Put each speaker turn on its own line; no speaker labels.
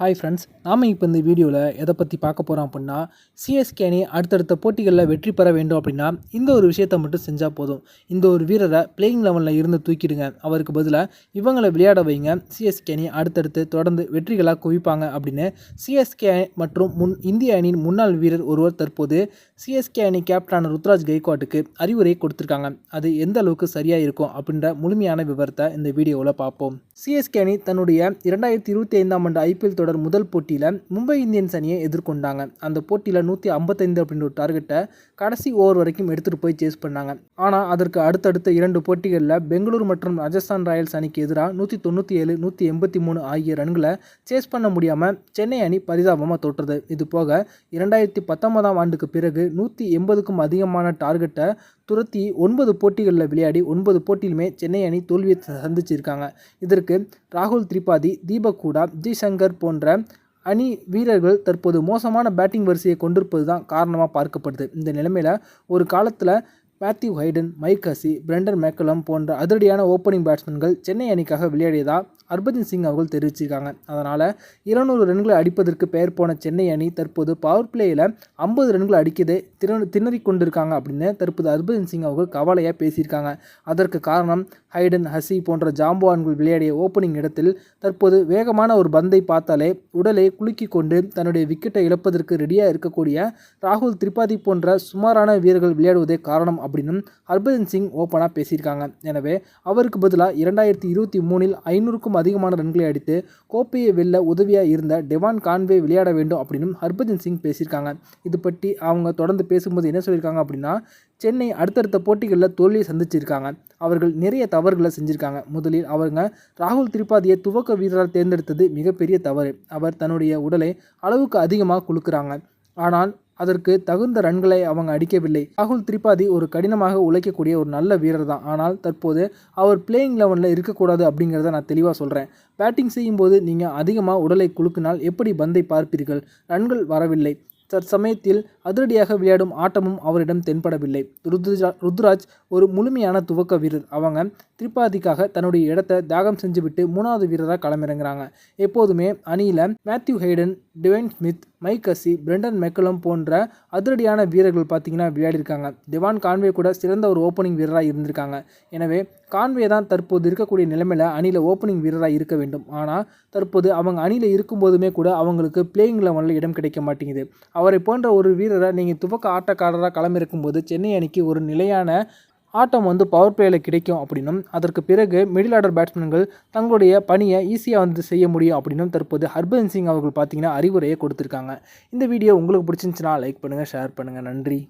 Hi friends நாம் இப்போ இந்த வீடியோவில் எதை பற்றி பார்க்க போகிறோம் அப்படின்னா சிஎஸ்கே அணி அடுத்தடுத்த போட்டிகளில் வெற்றி பெற வேண்டும் அப்படின்னா இந்த ஒரு விஷயத்தை மட்டும் செஞ்சால் போதும். இந்த ஒரு வீரரை பிளேயிங் லெவலில் இருந்து தூக்கிடுங்க. அவருக்கு பதிலாக இவங்களை விளையாட வைங்க. சிஎஸ்கே அணி அடுத்தடுத்து தொடர்ந்து வெற்றிகளாக குவிப்பாங்க அப்படின்னு சிஎஸ்கே மற்றும் முன் இந்திய அணியின் முன்னாள் வீரர் ஒருவர் தற்போது சிஎஸ்கே அணி கேப்டனான ருத்ராஜ் கெய்க்வாட்டுக்கு அறிவுரை கொடுத்துருக்காங்க. அது எந்த அளவுக்கு சரியாக இருக்கும் அப்படின்ற முழுமையான விவரத்தை இந்த வீடியோவில் பார்ப்போம். சிஎஸ்கே அணி தன்னுடைய இரண்டாயிரத்தி இருபத்தி ஐந்தாம் ஆண்டு ஐபிஎல் தொடர் முதல் போட்டியில் மும்பை இந்தியன்ஸ் அணியை எதிர்கொண்டாங்க. அந்த போட்டியில் நூற்றி ஐம்பத்தைந்து அப்படின்ற ஒரு டார்கெட்டை கடைசி ஓவர் வரைக்கும் எடுத்துகிட்டு போய் சேஸ் பண்ணாங்க. ஆனால் அதற்கு அடுத்தடுத்த இரண்டு போட்டிகளில் பெங்களூர் மற்றும் ராஜஸ்தான் ராயல்ஸ் அணிக்கு எதிராக நூற்றி தொண்ணூற்றி ஏழு நூற்றி எண்பத்தி மூணு ஆகிய ரன்களை சேஸ் பண்ண முடியாமல் சென்னை அணி பரிதாபமாக தோற்றது. இது போக இரண்டாயிரத்தி பத்தொன்பதாம் ஆண்டுக்கு பிறகு நூற்றி எண்பதுக்கும் அதிகமான டார்கெட்டை துரத்தி ஒன்பது போட்டிகளில் விளையாடி ஒன்பது போட்டியிலுமே சென்னை அணி தோல்வியை சந்திச்சிருக்காங்க. இதற்கு ராகுல் திரிபாதி தீபக் கூடா ஜி போன்ற அணி வீரர்கள் தற்போது மோசமான பேட்டிங் வரிசையை கொண்டிருப்பது தான் காரணமாக பார்க்கப்படுது. இந்த நிலைமையில் ஒரு காலத்தில் Matthew Hayden Mike Hussey Brendon McCullum போன்ற அதிரடியான ஓப்பனிங் பேட்ஸ்மேன்கள் சென்னை அணிக்காக விளையாடியதாக ஹர்பஜன் சிங் அவர்கள் தெரிவிச்சிருக்காங்க. அதனால் இருநூறு ரன்களை அடிப்பதற்கு பெயர் போன சென்னை அணி தற்போது பவர் பிளேயில் ஐம்பது ரன்கள் அடிக்கதே திற திணறி கொண்டிருக்காங்க அப்படின்னு தற்போது ஹர்பஜன் சிங் அவர்கள் கவலையாக பேசியிருக்காங்க. அதற்கு காரணம் ஹைடன் ஹசி போன்ற ஜாம்பவான்கள் விளையாடிய ஓப்பனிங் இடத்தில் தற்போது வேகமான ஒரு பந்தை பார்த்தாலே உடலை குலுக்கி கொண்டு தன்னுடைய விக்கெட்டை இழப்பதற்கு ரெடியாக இருக்கக்கூடிய ராகுல் திரிபாதி போன்ற சுமாரான வீரர்கள் விளையாடுவதே காரணம் அப்படின்னு ஹர்பஜன் சிங் ஓப்பனாக பேசியிருக்காங்க. எனவே அவருக்கு பதிலாக இரண்டாயிரத்தி இருபத்தி மூணில் ஐநூறுக்கும் அதிகமான ரன்களை அடித்து கோப்பையை வெல்ல உதவியாக இருந்த டெவான் கான்வே விளையாட வேண்டும் அப்படின்னு ஹர்பஜன் சிங் பேசியிருக்காங்க. இது பற்றி அவங்க தொடர்ந்து பேசும்போது என்ன சொல்லியிருக்காங்க அப்படின்னா சென்னை அடுத்தடுத்த போட்டிகளில் தோல்வியை சந்திச்சிருக்காங்க. அவர்கள் நிறைய தவறுகளை செஞ்சுருக்காங்க. முதலில் அவங்க ராகுல் திரிபாதியை துவக்க வீரராக தேர்ந்தெடுத்தது மிகப்பெரிய தவறு. அவர் தன்னுடைய உடலை அளவுக்கு அதிகமாக குலுக்குறாங்க. ஆனால் அதற்கு தகுந்த ரன்களை அவங்க அடிக்கவில்லை. ராகுல் திரிபாதி ஒரு கடினமாக உழைக்கக்கூடிய ஒரு நல்ல வீரர் தான் ஆனால் தற்போது அவர் பிளேயிங் லெவனில் இருக்கக்கூடாது அப்படிங்கிறத நான் தெளிவாக சொல்கிறேன் பேட்டிங் செய்யும்போது நீங்கள் அதிகமாக உடலை குலுக்கினால் எப்படி பந்தை பார்ப்பீர்கள்? ரன்கள் வரவில்லை. தற்சமயத்தில் அதிரடியாக விளையாடும் ஆட்டமும் அவரிடம் தென்படவில்லை. ருத்ரா ருத்ராஜ் ஒரு முழுமையான துவக்க வீரர். அவங்க திரிபாதிக்காக தன்னுடைய இடத்தை தியாகம் செஞ்சுவிட்டு மூணாவது வீரராக களமிறங்குறாங்க. எப்போதுமே அணியில் Matthew Hayden Dwayne Smith Mike Hussey Brendon McCullum போன்ற அதிரடியான வீரர்கள் பார்த்தீங்கன்னா விளையாடிருக்காங்க திவான் கான்வே கூட சிறந்த ஒரு ஓப்பனிங் வீரராக இருந்திருக்காங்க. எனவே கான்வே தான் தற்போது இருக்கக்கூடிய நிலைமையில் அணியில் ஓப்பனிங் வீரராக இருக்க வேண்டும். ஆனால் தற்போது அவங்க அணியில் இருக்கும்போதுமே கூட அவங்களுக்கு பிளேயிங் லெவனில் இடம் கிடைக்க மாட்டேங்குது. அவரை போன்ற ஒரு வீரரை நீங்கள் துவக்க ஆட்டக்காரராக களமிறக்கும்போது சென்னை அணிக்கு ஒரு நிலையான ஆட்டம் வந்து பவர் பிளேயில் கிடைக்கும் அப்படின்னும் அதற்கு பிறகு மிடில் ஆர்டர் பேட்ஸ்மேன்கள் தங்களுடைய பணியை ஈஸியாக வந்து செய்ய முடியும் அப்படின்னும் தற்போது ஹர்பஜன் சிங் அவர்கள் பார்த்தீங்கன்னா அறிவுரையை கொடுத்துருக்காங்க. இந்த வீடியோ உங்களுக்கு பிடிச்சிருந்துச்சுன்னா லைக் பண்ணுங்கள் ஷேர் பண்ணுங்கள் நன்றி.